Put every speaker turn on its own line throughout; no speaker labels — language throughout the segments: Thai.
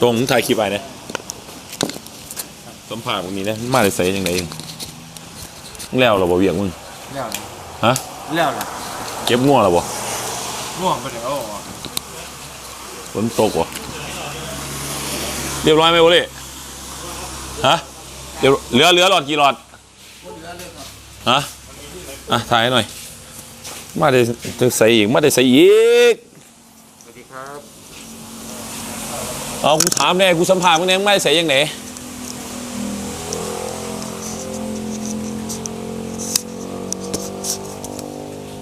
ตรงมึงถ่ายคลิปไปนะสัมภาษณ์มึงนี้นะมาได้ใส่ยังไงมึงแล้วเหราบ่เวียงมึง
แล้วนะ
ฮะ
แล้วล่ะ
เก็บง่วงแล้วบ่
ง่วงไปแล้ว
ฝนตกบ่เรียบร้อยไหมโอเล่ฮะเรียบเหลือเหลือหลอดกี่หลอดฮะอะถ่ายให้หน่อย มาได้จะใส่อีก มาได้ใส่อีก
สวัสดีครับ
เอากูถามแน่กูสัมภาษณ์มึงแน่มึงไม่ได้ใส่ยังไง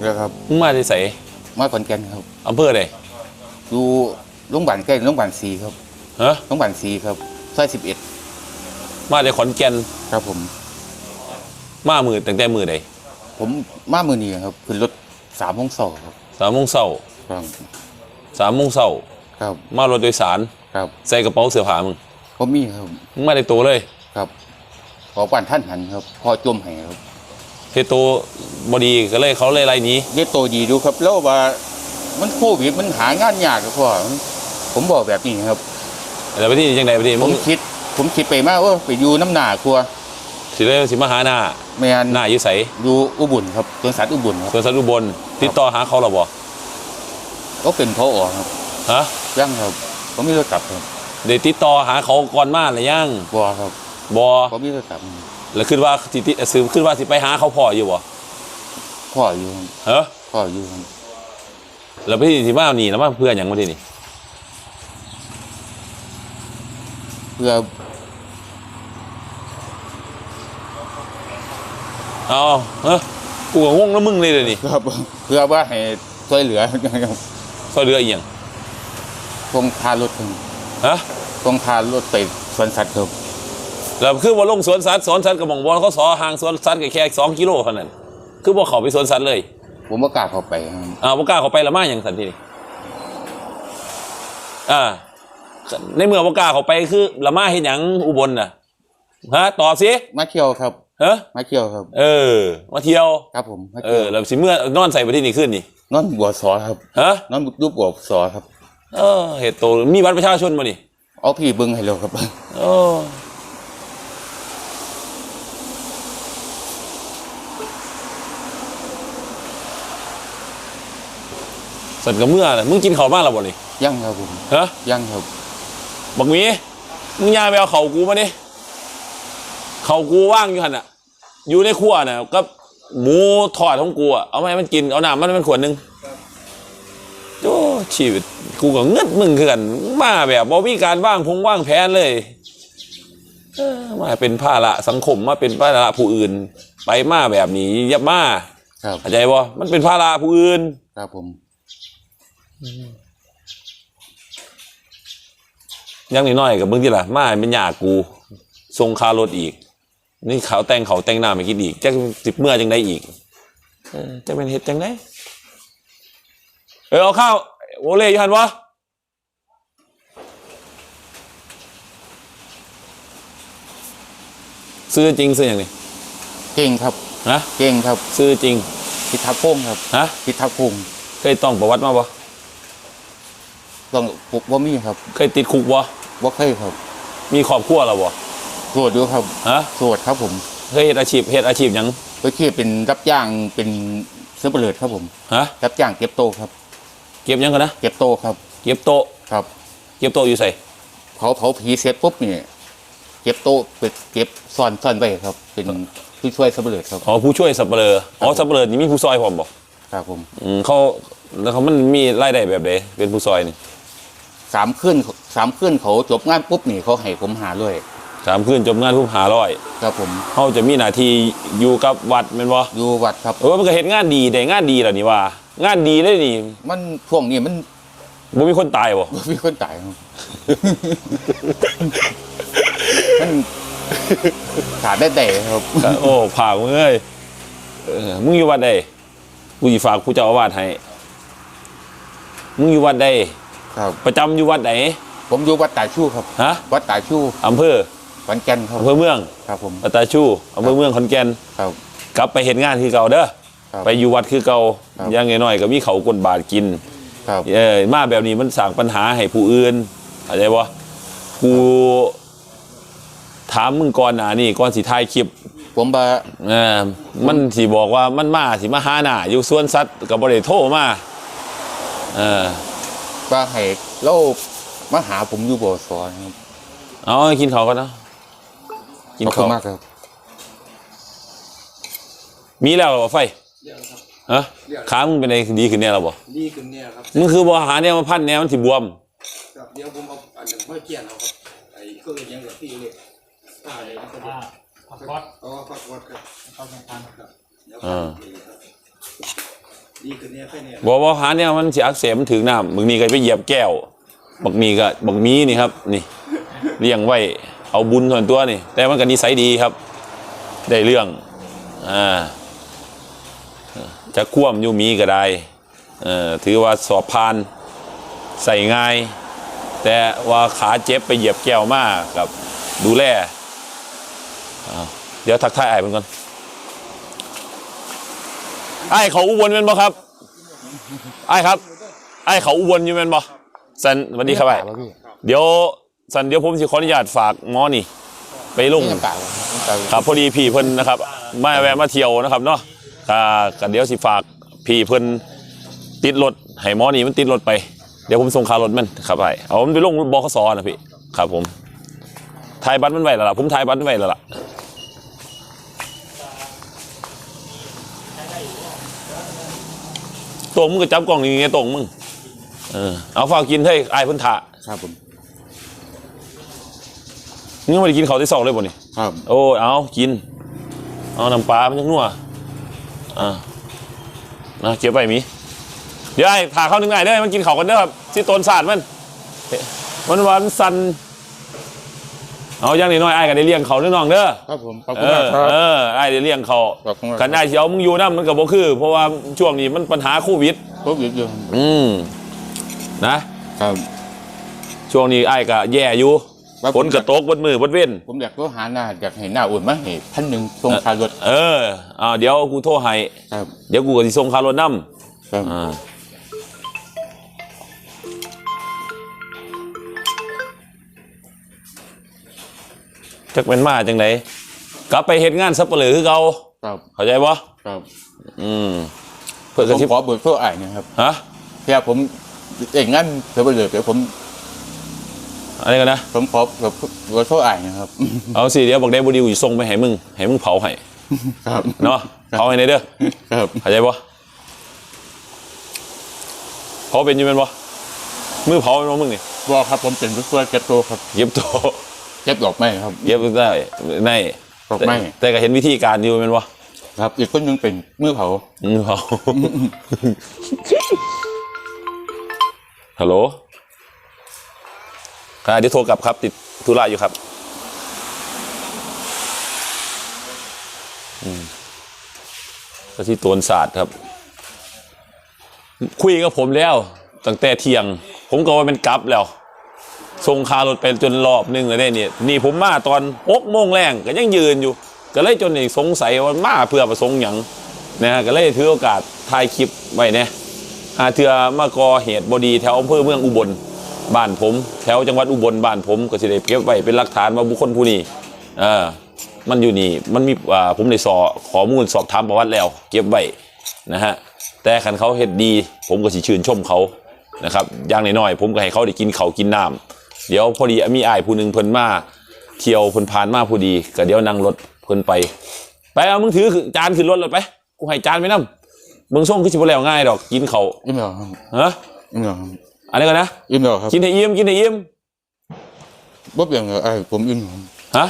เด้อครับ
มึงมาได้ใส่
มาขอนแก่นครับ
อำเภอใด
อยู่โรงพยาบาลใกล้โรงพยาบาลสีครับ
ฮะ
โรงพยาบาลสีครับซอยสิบเอ็ด
มาได้ขอนแก่น
ครับผม
มามือตั้งแต่มือใด
ผมมามือนี้ครับขึ้นรถสามโมงสองครับ
สามโมงเช้า
ครับ
สามโมงเช้า
ครับ
มารถโดยสาร
ครับ
ใส่กระเป๋าเสื้อผ้ามึง
ผมมีครับ
มึงมาได้ตัวเลย
ครับ ขอปั่นท่านหันครับพอจมให้ครับ
เฮดตัวบอดีก็เลยเขาเลยไล่หนี้
เรียกตัวดีดูครับ แล้วว่ามันโควิดมันหางานยากครับพ่อผมบอกแบบนี้ครับ
แล้วไปที่ยังไงไปที่
ผ
มึ
ม
ง
คิด ผมคิดไปมากว่าไปอยู่น้ำหนาครัว
สิเลยสิมาหาหน้า
แมน
หน้าอยู่ใส
อยู่อุบุญครับสวนสัตว์อุบุญครับ
สวนสัตว์อุบลติดต่อหาเขาหรอบ่
ก็เป็นพออครับ
ฮะ
ยังครับ ผมมีรถกลับครับ
เดี๋ยวติดต่อหาเขาก่อนมาหรือยัง
บัวครับ
บ่
ผมมีรถกลับ
แล้วคิดว่าสิติสืบคิดว่าสิไปหาเขาพ่ออยู่บ่
พ่ออยู่ครับ
เฮ้อ
พ่ออยู่ครับ
แล้วไปที่สิมาหนีแล้วมาเพื่อนหยังมาที่นี่
เพื่อ
เอาเฮ้อกูก็งงแล้วมึงเลยเดี๋ยวนี้
ครับเพื่อว่าให้ช่วยเหลือครับ
ซอยเรืออีหยัง
คงพารถครับ
ฮะ
คงพารถไปสวนสัตว์ครับ
แล้วคือว่าลงสวนสัตว์สวนสัตว์กับหม่องบอลเขาสอห่างสวนสัตว์แค่สองกิโลเท่านั้น คือบ่เขาไปสวนสัตว์เลย
ผมประกล้าศเข้าไปครับ
อ่าบ่กล้าเขาไปละมาอย่างสันทีนี่อ่า ในเมื่อบ่กล้าเขาไปคือละมาเห็นหยังอุบลน่ะฮะตอบสิ
มาเที่ยวครับ
เฮ้อ
มาเที่ยวครับ
เออ มาเที่ยว
ครับผมมา
เอ
เที่ย
อ
ว
แล้วสิเมื่อนอนใส่ไปที่นี่ขึ้นนี่
นอนบัวสอครับ
ฮะ
นอนรูปบัวสอครับ
เออเหตุโตมีบัตรประชาชนบ่นี่
เอาพี่เบิ้งให้เราครับ
โอ้สันกับเมื่อน่ะมึงกินข้าวบ้านเราบ่นี่
ยังครับผม
ฮะ
ยังครับ
บักหมีมึงยาไปเอาเข่ากูมาดิเข่ากูว่างอยู่หันอะ อยู่ในครัวน่ะก็หมูทอดของกูอะเอามาให้มันกินเอาน้ำมันให้มันขวดหนึงโอ้ ชีวิต กูก็เงืดมึงคือกันมาแบบบ่มีการว่างพงว่างแผนเลยเออมาเป็นภาระสังคมมาเป็นภาระผู้อื่น ไปมาแบบนี้อยับมา
ครับ
เข้าใจบ่มันเป็นภาระผู้อื่น
ครับผม
อยังน้อยๆกับมึงที่ล่ะมาเป็นยากูทรงคารถอีก นี่เขาแต่งเขาแต่งหน้าไม่กินอีกจะสิบเมื่อจังได้อีกเออจะเป็นเห็ดจังได้เออเอาข้าว โอเล่อยูหันวะซื้อจริงซื้ออย่างนี้
เก่งครับ
นะ
เก่งครับ
ซื้อจริง
พิทักษ์พงศ์ครับ
ฮะ
พิทักษ์พงศ์
เคยต้องประวัติมาบ่
ต้องผมว่ามีครับ
เคยติดคุกบ่
ว่าเคยครับ
มีครอบครัวแล้วบ่
โสวดด้วยครับ
ฮะ
โสวดครับผม
เคยเฮ็ดอาชีพเฮ็ดอาชีพหยัง
ไปเที่ยวเป็นรับจ้างเป็นเสื้อเปลือครับผม
ฮะ
รับจ้างเก็บโตะครับ
เก็บหยังกันนะ
เก็บโตะครับ
เก็บโต๊ะ
ครับ
เก็บโต๊ะอยู่ใส่
เผาเผาผีเสร็จปุ๊บเนี่ยเก็บโต๊ะไปเก็บซ่อนซ่อนไว้ครับ เป็นผู้ช่วยสับเปลือครับ
อ๋อผู้ช่วยสับเปลืออ๋อสับเปลือนี่มีผู้ซอยผมบอก
ครับผม
อืมเขาแล้วเขามันมีรายได้แบบไหนเป็นผู้ซอยนี่
สามขึ้นสามขึ้นเขาจบงานปุ๊บนี่เขาให้ผมหาเลย
สามคืนจบงานผู้หาร้อย
ครับผม
เขาจะมีหน้าที่อยู่กับวัดแม่นบ่
อยู่วัดครับ
เออมันก็เห็นงานดีได้งานดีแล้วนี่ว่า งานดีเลยนี่
มันช่วงนี้มัน
บ่มีคนตายบ่
บ่มีคนตายครับมันขาดได้แต่ครับ
โอ้ผากมึงเอ้ยเออมึงอยู่วัดใดกูสิฝากผู้เจ้าอาวาสให้มึงอยู่วัดใด
ครับ
ประจำอยู่วัดไหน
ผมอยู่วัดตาชู่ครับ
ฮะ
วัดตาชู่
อำเภอ
ขอนแก่นครับ
อำเภอเมือง
ครับผม
ปัตตาชูอำเภอเมืองขอนแก่น
ครับ
กลับไปเห็นงานคือเก่าเด้อ
ครับ
ไปอยู่วัดคือเก่า
ครับ
อยังน้อยๆก็มีเขาวกลบาทกิน
ครับ
เออมาแบบนี้มันสร้างปัญหาให้ผู้อื่นเข้าใจบ่กูถามมึงก่อนหนานี่ก่อนสิถ่ายคลิป
ผมว่า
เออมันสิบอกว่ามันมาสิมาหาหน้าอยู่สวนสัตว์กับบริโทรมาเออ
ว่าให้เรามาหาผมอยู่บ่อสอนครับ
เอากินเขาวกันเนาะกิน
ขอบคุ
เขาว
ณมากครับ
มีแล้วเหรอไฟ
เรียกครับ
ฮะขามึงเป็นไงดีขึ้นเนี่ยหรอบ่
ดีขึ้นเนี่ยครับ
มึงคือบ่หาเนี่ยมาพันเนี่ยมันสิบวม
ครับเดี๋ยวผมเอาอันหนึ่งเมื่อเกียนเอาครับไอ้เครื่องยังกับที่เลยอ่าเลยนะครับ
อ่าผักก๊อต
อ๋อฟักวอดครับ
ผักก๊อตแข่งขัน
ครับเดี๋ยว
อ่า
ดีครับดีขึ้นเนี่ยแค่เนี่ย
บ่บ่หาเนี่ยมันสิอักเสบมันถึงน้ำมึงนี่ก็ไปเหยียบแก้วบักนี่ก็บักมีนี่ครับ นี่ เลี้ยงไว้เอาบุญส่วนตัวนี่ แต่มันก็นิสัยดีครับ ได้เรื่องอ่า จะคว่ำอยู่มีก็ได้เอ่อถือว่าสอบผ่านใส่ง่าย แต่ว่าขาเจ็บไปเหยียบแก้วมากกับดูแลอ้าวเดี๋ยวทักทายไอ้ายเพิ่นก่อนไอ้ายเขาอุบลเป็นบ่ครับไอ้ายครับ ไอ้ายเขาอุบลอยู่เป็นบ่สันสวัสดีครับไอ้ายเดี๋ยวสันเดี๋ยวผมสิขออนุญาตฝากหมอนี่ ไปลง
นี่น้ำตาลน้ำตาล
ครับพอดีพี่เพิ่นนะครับมาแวะมาเที่ยวนะครับเนาะ อ่ากันเดี๋ยวสิฝากพี่เพิ่นติดรถให้หมอนี่มันติดรถไป เดี๋ยวผมส่งค่ารถมันครับไปเอามันไปลงบขสนะพี่ครับผมถ่ายบัตรมันไว้แล้วล่ะผมถ่ายบัตรมันไว้แล้วล่ะตรงมึงก็จับกล้องนี่ไงตรงมึงเออเอาฝากกินให้ไอ้ายเพิ่นถ่า
ครับผม
มึงยังไม่ได้กินข้าวที่สองเลยบ่นี่
ครับ
โอ้ยเอากิน เอาน้ำปลามันยังนัว อ่านะเก็บไปหมีเดี๋ยวไอ้พาเข้าหนึ่งไงเด้อมันกินเขาวกันเด้อครับที่ต้นศาสตร์มันเฮ้ยมันหวานสันเอาอย่างน้อยๆไอ้ก็ได้เลี้ยงเขาเด้อน้องเด้อ
ครับผมขอบ
เอ
คุณมาก
อ
ครับ
เออไอ้ได้เลี้ยงเขา
ขอบคุณมาก
กันได้เสียวมึงอยู่นะมันก็บ่คือ เพราะว่าช่วงนี้มันปัญหาโควิด
ครบอยู่อยู่
อืมนะ
ครับ
ช่วงนี้ไอ้ก็แย่อยู่
ว่า
ฝนกระตกบนมือบนเว้น
ผมอยากตัวหาหน้าอยากเห็นหน้าอุ่นมาให้ท่านหนึ่งทรงคารถ
เอออ่าเดี๋ยวกูโทรให้
ครับ
เดี๋ยวกูก็สิส่งคารถนำ
ครับ
อ่าจักเป็นมาจังไดกลับไปเฮ็ดงานสับเปลือคือเก่า
ครับ
เข้าใจบ่
ครับ
อืมเพื่อก
ผ
ระ
ม
ชิบ
ขอเบอร์โทรอ่านนะครับ
ฮะ
เพี่ผมเองงั้นเดี๋ยวไปเลยเดี๋ยวผม
อะไรกันนะ
ผมขอเบอร์โทรอ่านนะครับ
เอาสิเดี๋ยวบอกได้บ่ดีกูสิส่งไปให้มึงให้มึงเผาให้
ครับ
เนาะเผาให้ในเด้อ
ครับ
เข้าใจบ่เผาเป็นอยู่แม่นบ่มือเผาเป็นบ่มึงนี่
บอกครับผมเป็นผู้ช่วยเก็บตัวครับ
เย็บโต
เก็บดอกไม้ครับ
เย็บได้ใน
ดอกไม้
แต่แต่ก็เห็นวิธีการอยู่แม่นบ่
ครับ อีกคนหนึงเป็นมือเผา
อืมเผาฮัลโหล ครับเดี๋ยวโทรกลับครับ ติดธุระอยู่ครับอืมก็ที่โตนศาสตร์ครับ คุยกับผมแล้ว ตั้งแต่เที่ยง ผมก็ว่าเป็นกลับแล้วส่งคารถไปจนรอบหนึงเลยได้เนี่ยนี่ผมมาตอนหกโมงแรงก็ยังยืนอยู่ ก็เลยจนสงสัยว่ามาเพื่อประสงค์หยังนะฮะก็เลยถือโอกาสถ่ายคลิปไว้เนี่ยหาเถื่อมาก่อเหตุบดีแถวอำเภอเมืองอุบล บ้านผม แถวจังหวัดอุบลบ้านผมก็สิได้เก็บไว้เป็นหลักฐานว่าบุคคลผู้นี้เออมันอยู่นี่มันมีอ่าผมได้สอข้อมูลสอบถามประวัติแล้ว เก็บไว้นะฮะแต่คันเขาเฮ็ดดี ผมก็สิชื่นชมเขานะครับอย่างน้อยๆผมก็ให้เขาได้กินเขาวกินน้ำเดี๋ยวพอดีมีอ้ายผู้หนึงเพิ่นมาเที่ยวเพิ่นผ่านมาพอดีก็เดี๋ยวนั่งรถเพิ่นไป ไปเอามึงถือจานขึ้นรถเลยไปกูให้จานไปนํมึงส่งคือสิบ่แล้วง่ายดอกกินเขาว
อิ่มแล้วครับ
ฮะ
อิ่มแล้วครับ
อะไรกันนะ
อิ่มแล้วครับ
กินให้อิ่มกินให้อิ่ม
บ่เปลี่ยนเลยไอ้ผมอิ่มแล้วครับ
ฮะ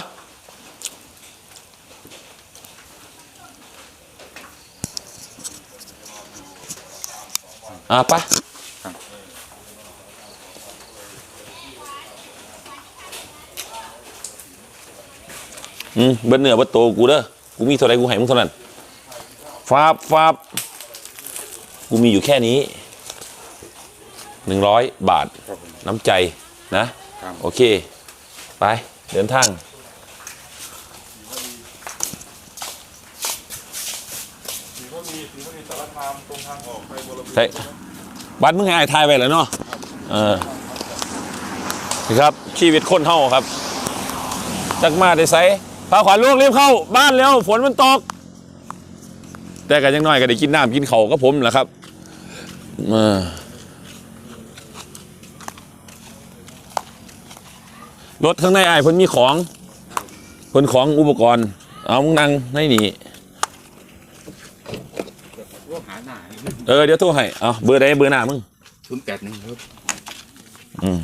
อะไปอืมเบิ้เนื้อเบิ้โตกูเด้อกูมีเท่าไรกูให้มึงเท่านั้นฟาบฟาบกูมีอยู่แค่นี้ หนึ่งร้อยบาท น้ำใจนะ
ครับ
โอเค ไป เดินทางใช่บัตรมึงให้อายทายไปแล้วเนาะเออนะครับ ชีวิตคนเฮาครับ จักมาได้ไสพาขวัญลูกรีบเข้า บ้านแล้วฝนมันตก แต่กันยังน้อยก็ได้กินน้ำกินเขาวก็ผมแหละครับ เออ รถข้างในไอ้ายเพิ่นมีของเพิ่นของอุปกรณ์ เอามึงนั่งในนี่
ว่าหาหน้า
เออเดี๋ยวโทรให้เอาเบอร์ใดเบอร์หน้ามึง
ศูนย์แปดหนึ่งครับ
อืม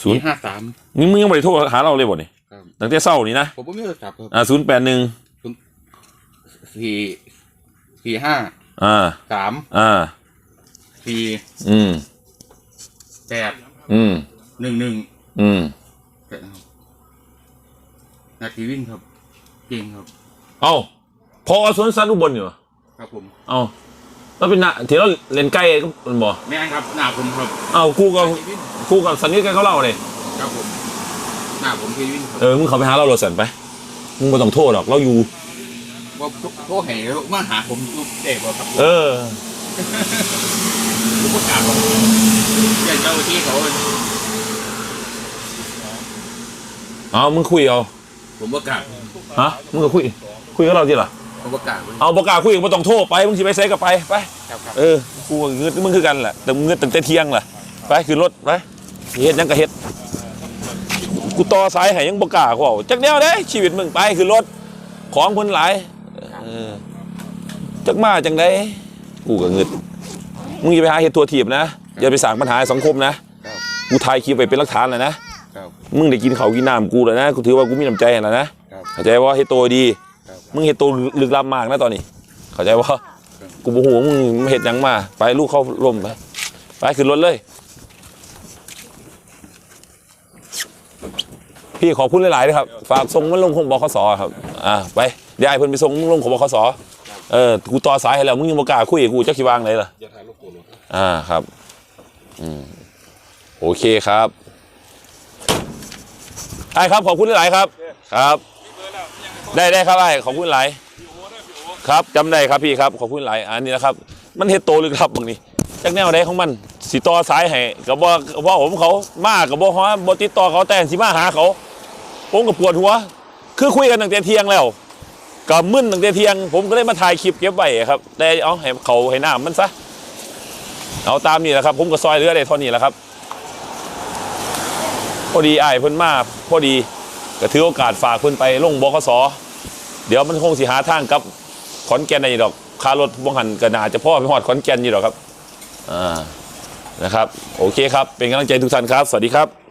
ศู
ศู
น
น
ย์
ย์ ห้าสาม
นี่มึงยังไม่ได้โทรหาเราเลยบ่นี่
ครับ
ตั้งแต่เช้านี่นะ
ผมก็ไม่รู้จักครับ
อ่าศูนย์แปดหนึ่ง
สี่สี่ห้า
อ่า
สาม
อ่า
สี่
อืม
แปด
อืม
หนึ่งหนึ่ง
อืม
แปดครับนาทีวิ่งครับจริงครับ
เอาพอสวนสัตว์อุบลอยู่เหรอ
ครับผม
เอาแล้วเป็นหน้าที่เราเล่นใกล้ก็มันบอก
แม่นครับ หน้าผมครับ
เอากูกับ
นาทีวิ่ง
กูกับสันนิษกันเขาเล่าเลย
ครับผม หน้าผมทีวิ่งครับ
เออมึงเขาไปหาเราโรสันไปมึงไม่ต้องโทษหรอกเราอยู่
ว่าโทษให้มาหาผมอยู่เด็กบ่ครับ
เออ
ผมประกาศบอกแจ้งเจ้าหน้าที่เขา
เอามึงคุยเอา
ผมประกาศ
ฮะ มึงก็คุย คุยกับเราทีละ
ผมประกาศไว้
เอาประกล้าศคุยกับมึงต้องโทษไป มึงสิไปใส่กับไป ไป
ครับครับ
เออ กูก็เงืดมึงคือกันแหละ แต่มึงเงืดตั้งแต่เที่ยงแหละไปขึ้นรถไปเฮ็ดหยังก็เฮ็ด กูต่อสายให้ยังบ่กล้ากูเอาจักแนวเด้ชีวิตมึงไปขึ้นรถ ของเพิ่นหลาย เออ จักมาจังไดกูก็เงืด มึงอย่าไปหาเฮ็ดตัวถีบนะ อย่าไปสร้างปัญหาให้สังคมนะ
ครับ
กูถ่ายคลิปไปเป็นหลักฐานแล้วนะ
ครับ
มึงได้กินข้าวกินน้ำกูแล้วนะ กูถือว่ากูมีน้ำใจแล้วนะ
ครับ
เข้าใจว่าเฮ็ดตัวดี
ครับ
มึงเฮ็ดตัวลึกลับมากนะตอนนี้ เข้าใจว่ากูบ่ฮู้ว่ามึงเฮ็ดหยังมา ไปลูกเข้าร่มไปไปขึ้นรถเลย พี่ขอบคุณหลายๆนะครับ ฝากส่งมันลงของบขสครับ อ่าไปยายเพิ่นไปส่งมึงลงของบขสเออ กูต่อสายให้แล้ว มึงยังบ่กล้าคุยกับกูจักสิวางไหนล่ะ
อย่าถ่ายรูปกูเลย
อ่าครับอืมโอเคครับไอ้ครับขอบคุณหลายครับ ครับ ได้ได้ครับไอ้ขอบคุณหลายครับจำได้ครับพี่ครับขอบคุณหลายอันนี้นะครับ มันเฮ็ดโตลึกลับบางนี้จากแนวใดของมันสิต่อสายให้กับว่าว่าผมเขามากับบ่ฮอบ่ติดต่อเขาแต่สิมาหาเขาผมก็ปวดหัว คือคุยกันตั้งแต่เที่ยงแล้วก็มึนตั้งแต่เที่ยง ผมก็เลยมาถ่ายคลิปเก็บไว้ครับ แต่เอาให้เขาให้น้ำมันซะ เอาตามนี่แหละครับ ผมก็ซอยเรือได้เท่านี้แหละครับ พอดีไอ้เพิ่นมาพอดีก็ถือโอกาสฝากเพิ่นไปลงบขสเดี๋ยวมันคงสิหาทางกับขอนแก่นในดอกคารถบ่หันกระนาจะพ่อไปหอดขอนแก่นอยู่ดอกครับอ่านะครับ โอเคครับ เป็นกำลังใจทุกท่านครับ สวัสดีครับ